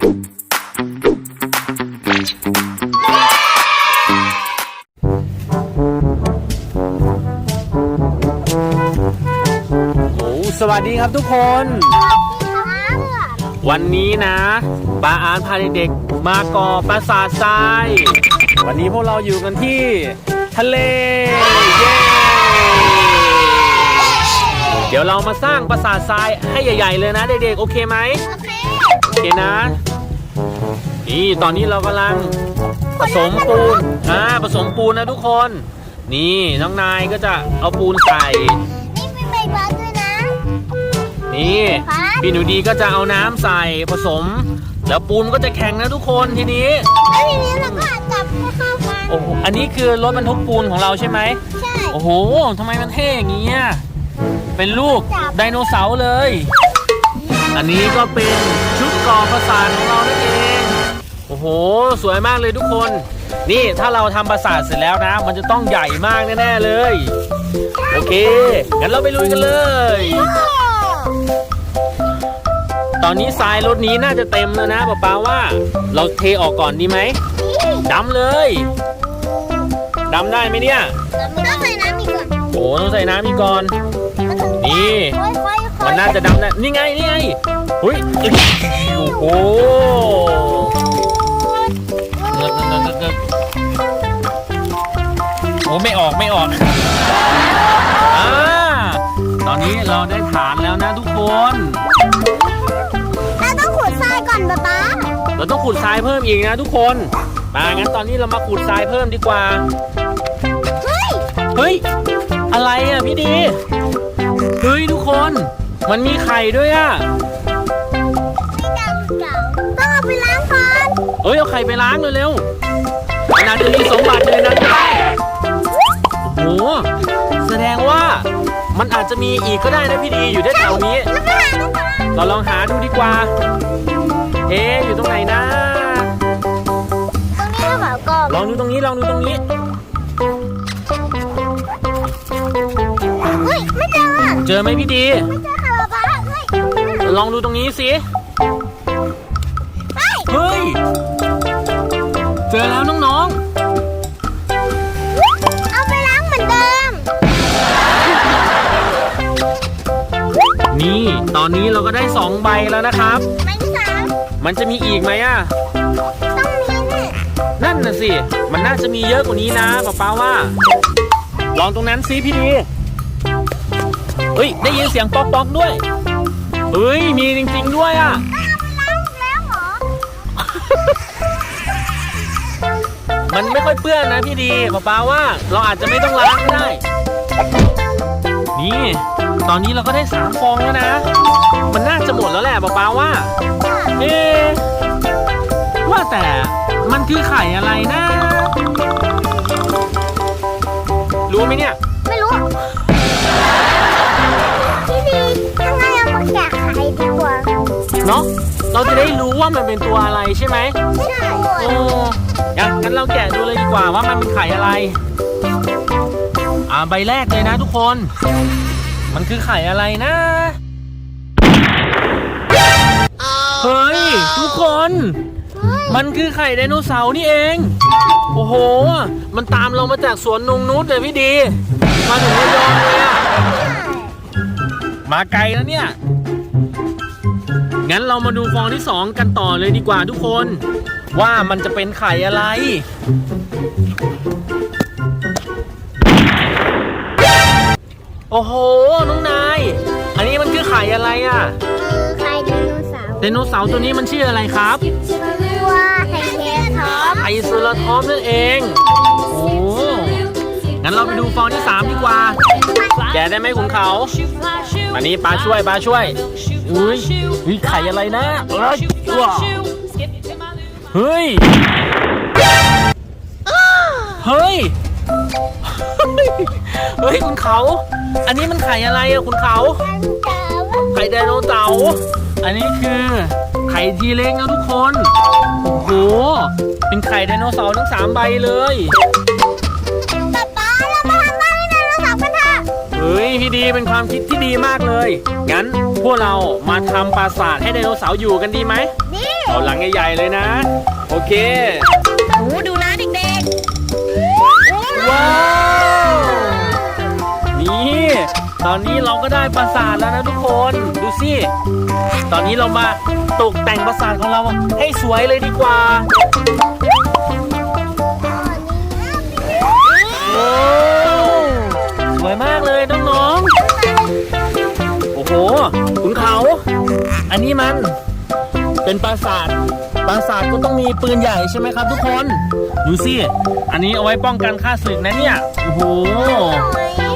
โอ้สวัสดีครับทุกคน วันนี้นะปาอานพาเด็กๆมาก่อปราสาททราย วันนี้พวกเราอยู่กันที่ทะเล เย้ เดี๋ยวเรามาสร้างปราสาททรายให้ใหญ่ ๆ เลยนะเด็กๆ โอเคไหมโอเคนะ นี่ตอนนี้เรากำลังผสมปูนอ่าผสมปูนนะทุกคน นี่น้องนายก็จะเอาปูนใส่ นี่เป็นใบบัสด้วยนะ นี่ครับพี่หนูดีก็จะเอาน้ำใส่ผสม แล้วปูนก็จะแข็งนะทุกคนทีนี้แล้วทีนี้เราก็อาจจับให้เข้ากันโอ้โหอันนี้คือรถบรรทุกปูนของเราใช่ไหมใช่โอ้โหทำไมมันเท่อย่างนี้อะเป็นลูกไดโนเสาร์เลย อันนี้ก็เป็นชุด ก่อประสาทของเรานั่นเองโอ้โห สวยมากเลยทุกคน นี่ถ้าเราทำประสาทเสร็จแล้วนะ มันจะต้องใหญ่มากแน่ๆเลย โอเค งั้นเราไปลุยกันเลยโอ้ตอนนี้ทรายรถนี้น่าจะเต็มแล้วนะป๊าป๊าว่า เราเทออกก่อนดีไหมดำเลยดำได้ไหมเนี่ย ต้องใส่น้ำอีกก่อนโอ้ต้องใส่น้ำอีกก่อน นี่ค่อยๆค่อยๆมันน่าจะดำนะนี่ไง นี่ไงเฮ้ย โอ้โหเงึกเงึกเงึกเงึกโอ้ไม่ออกไม่ออกอ่าตอนนี้เราได้ฐานแล้วนะทุกคน เราต้องขูดทรายก่อนป๊าป๊าเราต้องขุดทรายเพิ่มอีกนะทุกคนมางั้นตอนนี้เรามาขุดทรายเพิ่มดีกว่า เฮ้ย เฮ้ย อะไรอะพี่ดี เฮ้ยทุกคน มันมีไข่ด้วยอะไม่ ดำเก่าต้องเอาไปล้างก่อนเอ้ยเอาไข่ไปล้างเร็วๆมันาจจะมีสมบัติอยู่ในนั้นก็ได้โอ้โหแสดงว่ามันอาจจะมีอีกก็ได้นะพี่ดีอยู่แถวนี้ แล้วก็หาดูก่อนเราลองหาดูดีกว่า เอ๊ะอยู่ตรงไหนนะ ตรงนี้หรือเปล่ากรอบลองดูตรงนี้ลองดูตรงนี้ เฮ้ยไม่เจอเจอไหมพี่ดีไม่เจอค่ะป๊าป๊าเฮ้ยลองดูตรงนี้สิ เฮ้ยเฮ้ย เจอแล้วน้องเอาไปล้างเหมือนเดิม ๆ นี่ ตอนนี้เราก็ได้สองใบแล้วนะครับ ไม่สามมันจะมีอีกไหมอะ ต้องมีนี่นั่นน่ะสิ มันน่าจะมีเยอะกว่านี้นะป้าป้าว่า ลองตรงนั้นสิพี่ดีเฮ้ย ได้ยินเสียงป๊อกป๊อกด้วยเฮ้ย มีจริง ๆ ด้วยอะ มันไม่ค่อยเปื้อนนะพี่ดีป้าป้าว่าเราอาจจะไม่ต้องล้างก็ได้ นี่ ตอนนี้เราก็ได้สามฟองแล้วนะ มันน่าจะหมดแล้วแหละป้าป้าว่า เอ๊ะว่าแต่มันคือไข่อะไรนะ รู้ไหมเนี่ย ไม่รู้ พี่ดีถ้างั้นเอามาแกะไข่ดีกว่าเนาะเราจะได้รู้ว่ามันเป็นตัวอะไรใช่ไหมใช่ โอ้ งั้นงั้นเราแกะดูเลยดีกว่าว่ามันเป็นไข่อะไร อ่าใบแรกเลยนะทุกคน มันคือไข่อะไรนะ เฮ้ย ทุกคน มันคือไข่ไดโนเสาร์นี่เอง โอ้โห มันตามเรามาจากสวนนงนุชเลยพี่ดี มาถึงระยองเลยอะมาไกลแล้วเนี่ย งั้นเรามาดูฟองที่สองกันต่อเลยดีกว่าทุกคน ว่ามันจะเป็นไข่อะไร โอ้โห น้องนาย อันนี้มันคือไข่อะไรอะคือไข่ไดโนเสาร์ไดโนเสาร์ตัวนี้มันชื่ออะไรครับตัวไข่เทท็อปไอซูลาทอปนั่นเอง โอ้งั้นเราไปดูฟองที่สามดีกว่า แกะได้ไหมขุนเขาอันนี้ปลาช่วยปลาช่วย อุ้ยอุ้ยไข่อะไรนะเอ้ยว้าว เฮ้ย เฮ้ย เฮ้ยคุณเขา อันนี้มันไข่อะไรอะคุณเขา ไข่ไดโนเสาร์อันนี้คือไข่ทีเล็กนะทุกคน โอ้โห เป็นไข่ไดโนเสาร์ทั้งสามใบเลย ป๊าป๊าเรามาทำบ้านให้ไดโนเสาร์กันเถอะเฮ้ยพี่ดีเป็นความคิดที่ดีมากเลย งั้นพวกเรามาทำปราสาทให้ไดโนเสาร์อยู่กันดีไหมดี เอาหลังใหญ่ๆเลยนะ โอเค โอ้ดูนะเด็กๆว้าว นี่ ตอนนี้เราก็ได้ปราสาทแล้วนะทุกคน ดูสิ ตอนนี้เรามาตกแต่งปราสาทของเราให้สวยเลยดีกว่าโอ้สวยมากเลยน้องๆ โอ้โหขุนเขา อันนี้มัน เป็นปราสาท ปราสาทก็ต้องมีปืนใหญ่ใช่ไหมครับ ทุกคน ดูสิ อันนี้เอาไว้ป้องกันค่าศึกนะเนี่ย โอ้โห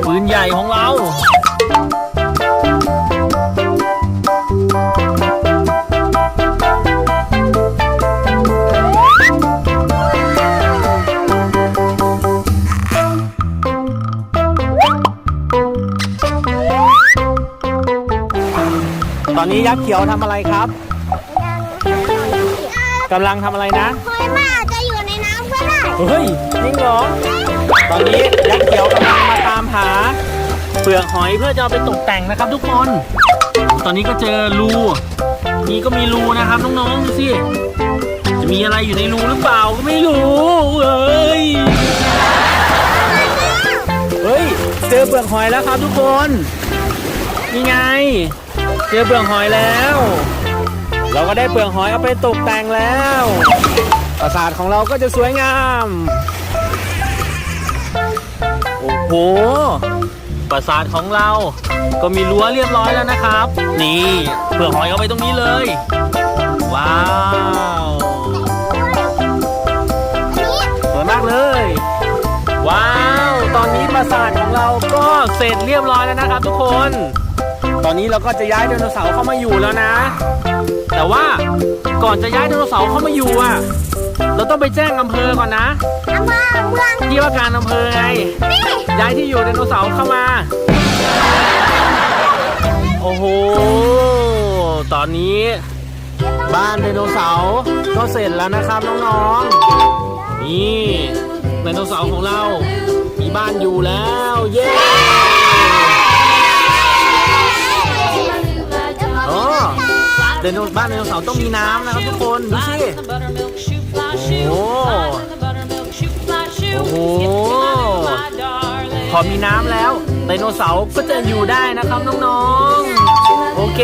ปืนใหญ่ของเราตอนนี้ยักษ์เขียวทำอะไรครับ กำลังทำอะไรนะหอยมันอาจจะอยู่ในน้ำก็ได้เฮ้ยจริงเหรอ ตอนนี้ยักษ์เขียวกำลังมาตามหา เปลือกหอยเพื่อจะเอาไปตกแต่งนะครับทุกคน ตอนนี้ก็เจอรู นี่ก็มีรูนะครับน้องๆดูสิ จะมีอะไรอยู่ในรูหรือเปล่าก็ไม่รู้เฮ้ย เฮ้ย เจอเปลือกหอยแล้วครับทุกคน นี่ไง เจอเปลือกหอยแล้ว เราก็ได้เปลือกหอยเอาไปตกแต่งแล้ว ปราสาทของเราก็จะสวยงาม โอ้โห ปราสาทของเรา ก็มีรั้วเรียบร้อยแล้วนะครับ นี่เปลือกหอยเอาไปตรงนี้เลย ว้าวสวยมากเลย ว้าว ตอนนี้ปราสาทของเราก็เสร็จเรียบร้อยแล้วนะครับทุกคน ตอนนี้เราก็จะย้ายไดโนเสาร์เข้ามาอยู่แล้วนะ แต่ว่าก่อนจะย้ายไดโนเสาร์เข้ามาอยู่อะ เราต้องไปแจ้งอำเภอก่อนนะอำเภอเมืองที่ว่าการอำเภอไง นี่ย้ายที่อยู่ไดโนเสาร์เข้ามา โอ้โห ตอนนี้ บ้านไดโนเสาร์ก็เสร็จแล้วนะครับน้องๆ นี่ไดโนเสาร์ของเรา มีบ้านอยู่แล้ว เย้ ไดโนบ้านไดโนเสาร์ต้องมีน้ำนะครับทุกคนดูสิโอ้โหพอมีน้ำแล้วไดโนเสาร์ก็จะอยู่ได้นะครับน้องๆ โอเค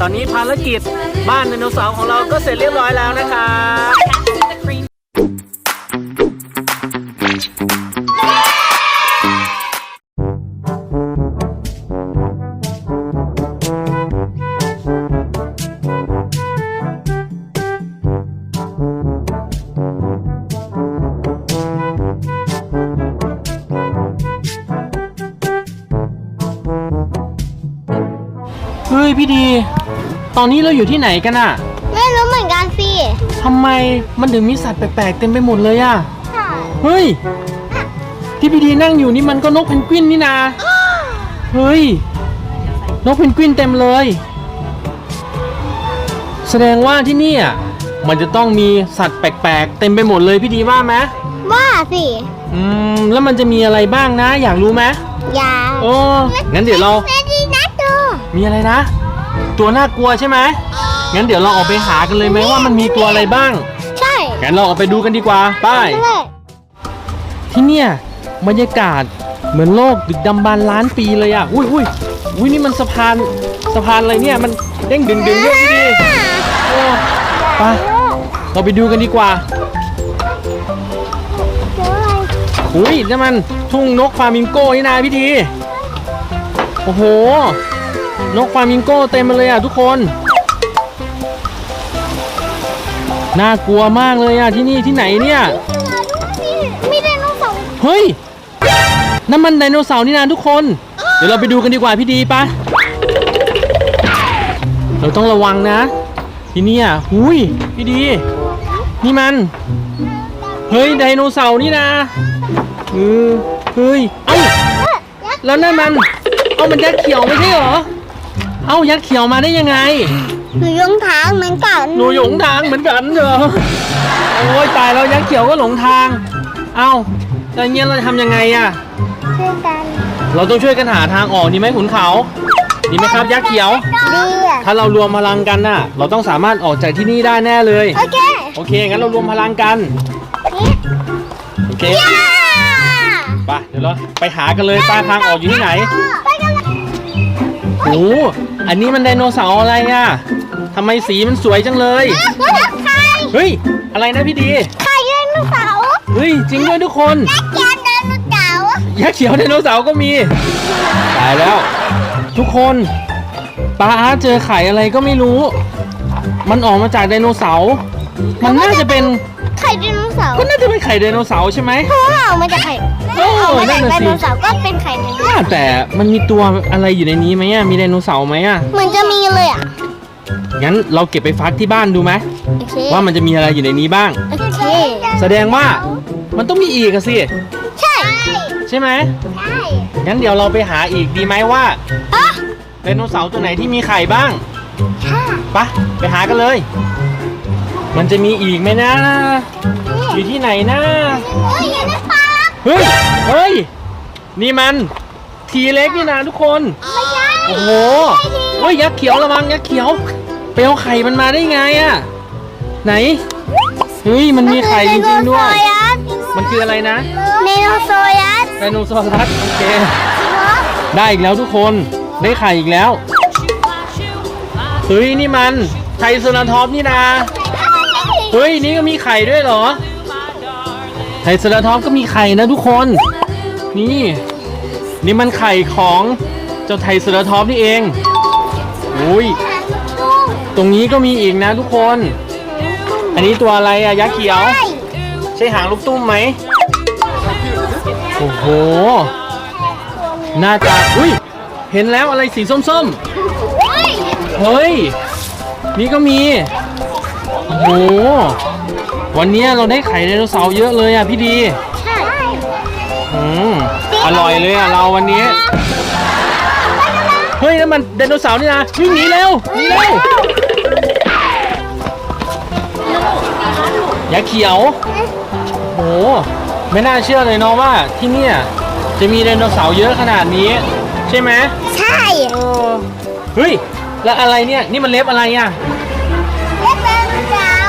ตอนนี้ภารกิจบ้านไดโนเสาร์ของเราก็เสร็จเรียบร้อยแล้วนะครับ ดี ตอนนี้เราอยู่ที่ไหนกันอะไม่รู้เหมือนกันสิทำไมมันถึงมีสัตว์แปลกๆเต็มไปหมดเลยอะใช่เฮ้ย ที่พี่ดีนั่งอยู่นี่มันก็นกเพนกวินนี่นา เฮ้ย นกเพนกวินเต็มเลย แสดงว่าที่นี่อะมันจะต้องมีสัตว์แปลกๆ เต็มไปหมดเลยพี่ดีว่าไหมว่าสิอืมแล้วมันจะมีอะไรบ้างนะ อยากรู้ไหมยาโอ้งั้นเดี๋ยวเราแม่ดีนะตัวมีอะไรนะ ตัวน่ากลัวใช่ไหมงั้นเดี๋ยวเราออกไปหากันเลยไหมว่ามันมีตัวอะไรบ้างใช่งั้นเราออกไปดูกันดีกว่าไป้ายเลยที่เนี่ยบรรยากาศเหมือนโลกดึกดำบรรพ์ล้านปีเลยอะอุ้ยอุ้ยอุ้ยนี่มันสะพานสะพานอะไรเนี่ยมันเด้งดึงดึงเยอะพี่ดีโอ้ไปเราไปดูกันดีกว่าเจออะไรอุ้ยนั่นมันทุ่งนกฟลามิงโก้นี่นาพี่ดีโอ้โห นกฟลามิงโก้เต็มมาเลยอะทุกคน น่ากลัวมากเลยอะที่นี่ที่ไหนเนี่ย มีไดโนเสาร์เฮ้ยนั่นมันไดโนเสาร์นี่นาทุกคน เดี๋ยวเราไปดูกันดีกว่าพี่ดีปะเราต้องระวังนะ ที่เนี่ยหุยพี่ดี นี่มัน เฮ้ยไดโนเสาร์นี่นะเออเฮ้ย เอ้าแล้วนั่นมัน เอ้ามันยักษ์เขียวไม่ใช่เหรอ เอ้ายักษ์เขียวมาได้ยังไง หนูยงทางเหมือนกันหนูหลงทางเหมือนกันเหรอโอ้ยตายแล้วยักษ์เขียวก็หลงทาง เอ้าแล้วอย่างเงี้ยเราจะทำยังไงอะเช่นกันเราต้องช่วยกันหาทางออกดีไหมขุนเขาดีไหมครับยักษ์เขียว ดีอะถ้าเรารวมพลังกันน่ะ เราต้องสามารถออกจากที่นี่ได้แน่เลย โอเคโอเค งั้นเรารวมพลังกัน โอเคย่าไปเดี๋ยวเราไปหากันเลยป้าทางออกอยู่ที่ไหน ไปกันเลยโอ้โห อันนี้มันไดโนเสาร์อะไรอะทำไมสีมันสวยจังเลย แล้วจะไข่เฮ้ย อะไรนะพี่ดีไข่ไดโนเสาร์เฮ้ย จริงด้วยทุกคนแกนไดโนเสาร์ยักษ์เขียวไดโนเสาร์ก็มี ตายแล้ว ทุกคนป้าอาร์ตเจอไข่อะไรก็ไม่รู้ มันออกมาจากไดโนเสาร์มันน่าจะเป็นไข่ไดโนเสาร์ก็น่าจะเป็นไข่ไดโนเสาร์ใช่ไหม เพราะว่าออกมาจากไข่ เออออกมาจากนั่นไดน่ะสิโนเสาร์ก็เป็นไข่ไดโนเสาร์ว่าแต่มันมีตัวอะไรอยู่ในนี้ไหมอะมีไดโนเสาร์ไหมอะเหมือนจะมีเลยอะงั้นเราเก็บไปฟักที่บ้านดูไหมโอเคว่ามันจะมีอะไรอยู่ในนี้บ้าง โอเค แสดงว่ามันต้องมีอีกอะสิใช่ใช่ไหมใช่งั้นเดี๋ยวเราไปหาอีกดีไหมว่าอะไดโนเสาร์ตัวไหนที่มีไข่บ้างค่ะไปะไปหากันเลย มันจะมีอีกไหมนะ อยู่ที่ไหนนะ เฮ้ยอย่าได้ฟัง เฮ้ย เฮ้ย นี่มัน ทีเล็กนี่นะทุกคน ไม่ใช่โอ้โห เฮ้ย ยักษ์เขียวระวังยักษ์เขียว ไปเอาไข่มันมาได้ไงอะไหน เฮ้ย มันมีไข่จริงๆด้วย มันคืออะไรนะเนโนโซยัสไดโนเสาร์รัสโอเค ได้อีกแล้วทุกคน ได้ไข่อีกแล้ว เฮ้ย นี่มันไทรเซอราทอปส์นี่นะ เฮ้ย นี่ก็มีไข่ด้วยเหรอไทรเซอราทอปส์ก็มีไข่นะทุกคน นี่ นี่มันไข่ของเจ้าไทรเซอราทอปส์นี่เองอุ้ยตรงนี้ก็มีอีกนะทุกคน อันนี้ตัวอะไรอะยักษ์เขียว ใช่หางลูกตุ้มไหมโอ้โหหน้าตาอุ้ยเห็นแล้วอะไรสีส้มๆเฮ้ย นี่ก็มีโอ้โห วันนี้เราได้ไข่ไดโนเสาร์เยอะเลยอะพี่ดี ใช่อืมอร่อยเลยอะเราวันนี้ เฮ้ยนั่นมันไดโนเสาร์นี่นะวิ่งหนีเร็วหนีเร็วยักษ์เขียว โอ้โหไม่น่าเชื่อเลยเนาะว่าที่เนี่ยจะมีไดโนเสาร์เยอะขนาดนี้ ใช่ไหมใช่เออเฮ้ย แล้วอะไรเนี่ย นี่มันเล็บอะไรอะ เล็บไดโน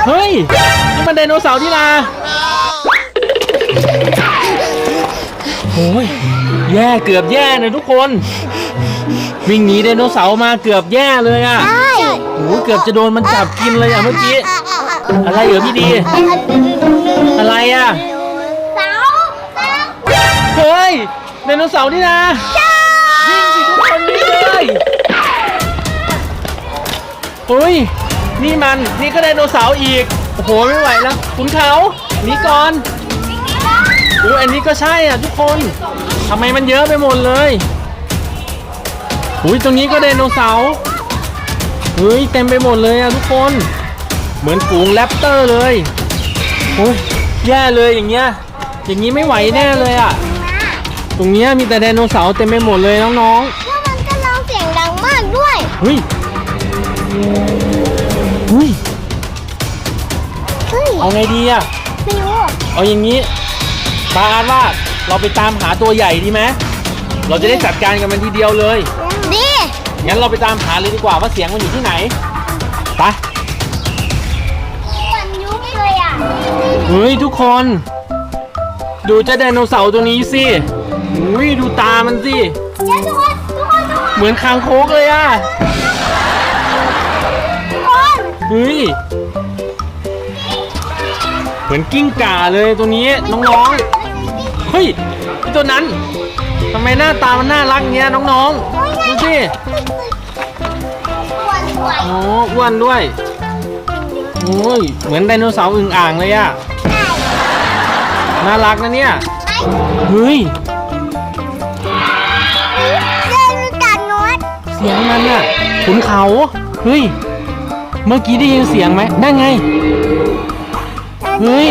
เฮ้ย นี่มันไดโนเสาร์ที่นาโอ้ย แย่เกือบแย่นะทุกคน วิ่งหนีไดโนเสาร์มาเกือบแย่เลยอะใช่โอ้ยเกือบจะโดนมันจับกินเลยอะเมื่อกี้ อะไรเหรอพี่ดี อะไรอะเสาเสาเฮ้ยไดโนเสาร์นี่นะวิ่งสิทุกคนวิ่งเลยเฮ้ย นี่มันนี่ก็ไดโนเสาร์อีก โอ้โหไม่ไหวแล้วคุณเขาหนีก่อนอุ้ยอันนี้ก็ใช่อะทุกคนทำไมมันเยอะไปหมดเลยอุ้ยตรงนี้ก็ไดโนเสาร์เฮ้ยเต็มไปหมดเลยอะทุกคน เหมือนฝูงแรปเตอร์เลยโอ้ยแย่เลยอย่างเงี้ยอย่างนี้ไม่ไหวแน่เลยอะตรงเนี้ยมีแต่ไดโนเสาร์เต็มไปหมดเลยน้องแล้วมันก็ร้องเสียงดังมากด้วยๆเฮ้ย เฮ้ย เฮ้ยเอาไงดีอะไม่รู้ เอาอย่างนี้ปาอาร์ตว่าเราไปตามหาตัวใหญ่ดีไหมเราจะได้จัดการกับมันทีเดียวเลย ดีงั้นเราไปตามหาเลยดีกว่าว่าเสียงมันอยู่ที่ไหน ไป วันยุบเลยอะเฮ้ยทุกคน ดูเจ้าไดโนเสาร์ตัวนี้สิอุ้ยดูตามันสิ เดี๋ยวทุกคน ทุกคน ทุกเหมือนคางคกเลยอะคน เฮ้ย เหมือนกิ้งก่าเลยตัวนี้น้องๆ เฮ้ยไอ้ตัวนั้นทำไมหน้าตามันน่ารักเงี้ยน้องๆดูสิวันไหวโอ้อ้วนด้วยโอ้ยเหมือนไดโนเสาร์อึ่งอ่างเลยอะน่ารักนะเนี่ยเฮ้ยเดินรู้จักโน้ตเสียงมันอะขุนเขาเฮ้ย เมื่อกี้ได้ยินเสียงไหมนั่นไง เฮ้ย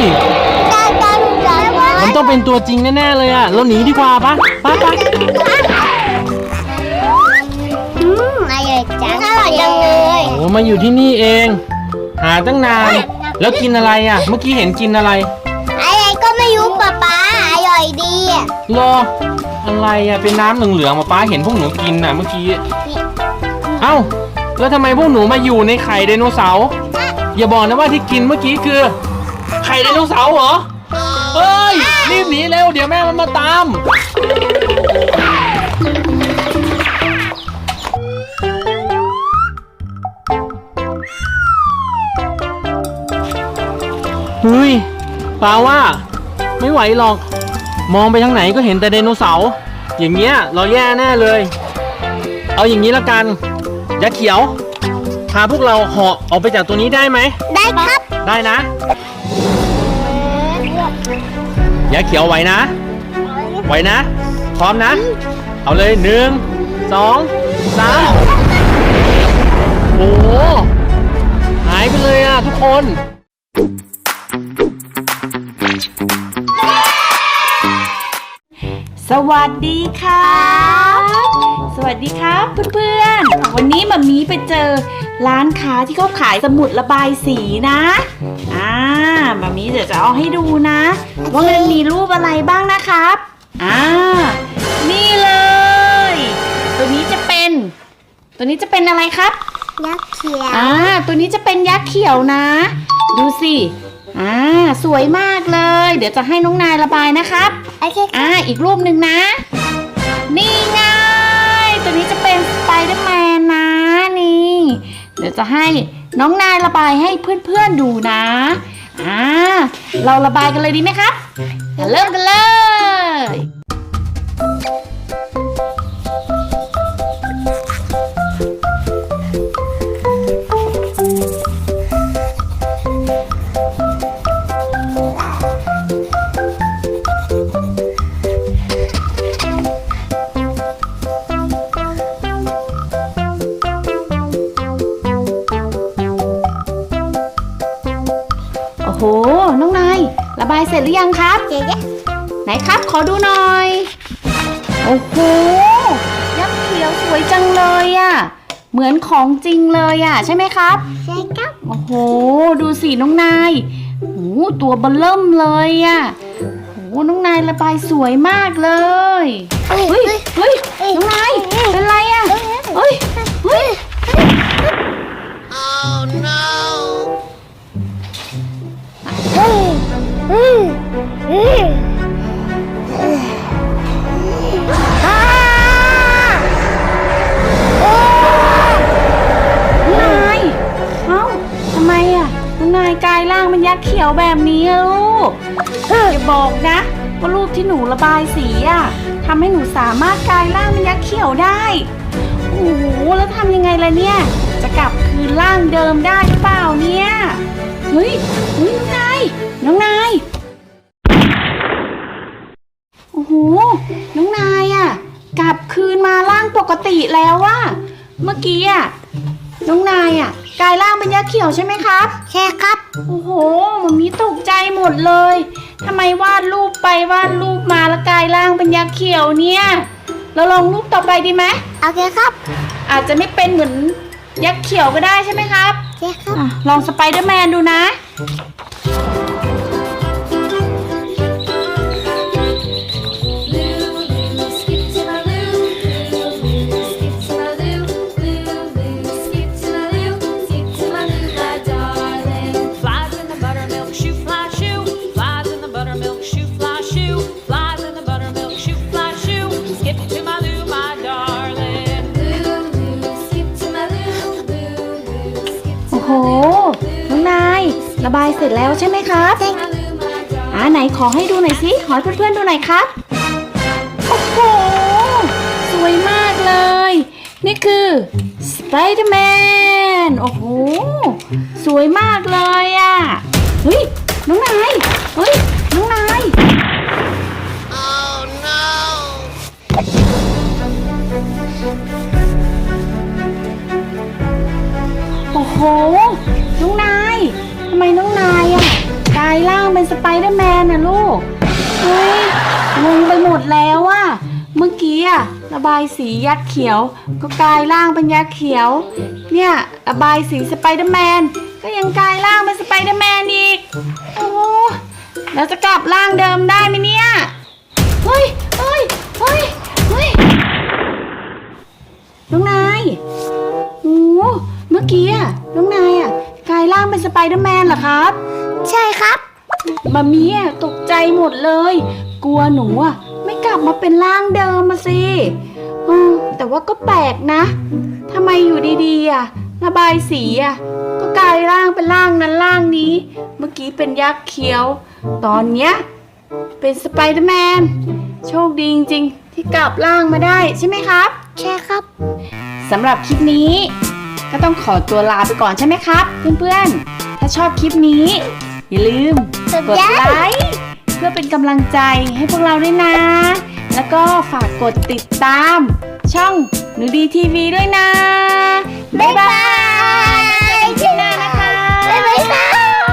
การการรู้จักว่ามันต้องเป็นตัวจริงแน่ๆเลยอะเราหนีดีกว่าปะปะปะอืมอร่อยจังอร่อยจังเลยโอ้มาอยู่ที่นี่เอง หาตั้งนาน แล้วกินอะไรอะเมื่อกี้เห็นกินอะไร อะไรก็ไม่รู้ป๊าป๊าอร่อยดีอะรออะไรอะเป็นน้ำเหลืองๆมาป้าเห็นพวกหนูกินอะเมื่อกี้นี่า แล้วทำไมพวกหนูมาอยู่ในไข่ไดโนเสาร์อย่าบอกนะว่าที่กินเมื่อกี้คือ ไข่ไดโนเสาร์เหรอเฮ้ยรีบหนีเร็วเดี๋ยวแม่มันมาตาม เฮ้ยปาว่า ไม่ไหวหรอก มองไปทางไหนก็เห็นแต่ไดโนเสาร์อย่างเงี้ยเราแย่แน่เลย เอาอย่างนี้ละกัน ยักษ์เขียว พาพวกเราเหาะออกไปจากตัวนี้ได้ไหม ได้ครับได้นะ ยักษ์เขียวไหวนะ ไหวนะ พร้อมนะ เอาเลยหนึ่งสองสามโอ้โหหายไปเลยอะทุกคน สวัสดีครับ สวัสดีครับเพื่อนๆ วันนี้มามีไปเจอร้านค้าที่เขาขายสมุดระบายสีนะ อ่ามามีเดี๋ยวจะเอาให้ดูนะ ว่ามันมีรูปอะไรบ้างนะครับ อ่า นี่เลย ตัวนี้จะเป็น ตัวนี้จะเป็นอะไรครับ ยักษ์เขียว อ่า ตัวนี้จะเป็นยักษ์เขียวนะ ดูสิ อ่า สวยมากเลย เดี๋ยวจะให้น้องนายระบายนะครับ โอเคครับอ่า อีกรูปหนึ่งนะ นี่ไง ตัวนี้จะเป็นสไปเดอร์แมนนะนี่ เดี๋ยวจะให้น้องนายระบายให้เพื่อนๆดูนะอ่าเราระบายกันเลยดีไหมครับเริ่มกันเลยายเสร็จหรือยังครับเจ๊เจ๊ไหนครับ ขอดูหน่อย โอ้โหยักษ์เขียวสวยจังเลยอะ่ะ เหมือนของจริงเลยอะ่ะ ใช่ไหมครับ ใช่ครับ โอ้โห ดูสิน้องนายโอ้โหตัวเบลเริ่มเลยอะ่ะโอ้โหน้องนายระบายสวยมากเลย เฮ้ย เฮ้ยเฮ้ยเฮ้ยน้องนาย เป็นไรอะ่ะ เฮ้ย เฮ้ยเบายสีอะทำให้หนูสามารถกลายร่างเป็นยักษ์เขียวได้ โอ้โห แล้วทำยังไงล่ะเนี่ย จะกลับคืนร่างเดิมได้หรือเปล่าเนี่ย เฮ้ยเฮ้ยน้องนาย น้องนาย โอ้โห น้องนายอะกลับคืนมาร่างปกติแล้วว่ะเมื่อกี้อะน้องนายอะกลายร่างเป็นยักษ์เขียวใช่ไหมครับ ใช่ครับ โอ้โหมันมีตกใจหมดเลย ทำไมวาดรูปไปวาดรูปมาแล้วกลายร่างเป็นยักษ์เขียวเนี่ย เราลองรูปต่อไปดีไหม โอเคครับอาจจะไม่เป็นเหมือนยักษ์เขียวก็ได้ใช่ไหมครับใช่ครับ อะลองสไปเดอร์แมนดูนะ Lou, ายเสร็จแล้วใช่ไหมครับเอ่าไหนขอให้ดูหน่อยสิขอให้เพื่อนๆดูหน่อยครับ โอ้โห สวยมากเลย นี่คือสไปเดอร์แมน โอ้โห สวยมากเลยอะ่ะ เฮ้ย น้องนาย เฮ้ย น้องนาย โอ้โห น้องนาย ทำไมน้องนายอะกลายร่างเป็นสไปเดอร์แมนน่ะลูกเฮ้ยงงไปหมดแล้วอะเมื่อกี้อะระบายสียักษ์เขียว ก็กลายร่างเป็นยักษ์เขียว เนี่ยระบายสีสไปเดอร์แมนก็ยังกลายร่างเป็นสไปเดอร์แมนอีกโอ้แล้วจะกลับร่างเดิมได้ไหมเนี่ยเฮ้ยเฮ้ยเฮ้ยเฮ้ยน้องนายโอ้เมื่อกี้อะน้องนายอะ กลายร่างเป็นสไปเดอร์แมนเหรอครับ ใช่ครับมามีอตกใจหมดเลย กลัวหนูอะไม่กลับมาเป็นร่างเดิมมาสิแต่ว่าก็แปลกนะทำไมอยู่ดีๆอะระบายสีอะก็กลายร่างเป็นร่างนั้นร่างนี้ เมื่อกี้เป็นยักษ์เขียว ตอนเนี้ยเป็นสไปเดอร์แมนโชคดีจริงๆที่กลับร่างมาได้ใช่ไหมครับ ใช่ครับสำหรับคลิปนี้ ก็ต้องขอตัวลาไปก่อนใช่ไหมครับ เพื่อนๆ ถ้าชอบคลิปนี้ อย่าลืมกดกดไลค์ไลค์เพื่อเป็นกำลังใจให้พวกเราด้วยนะ แล้วก็ฝากกดติดตาม ช่องหนูดีทีวีด้วยนะ บ๊ายบาย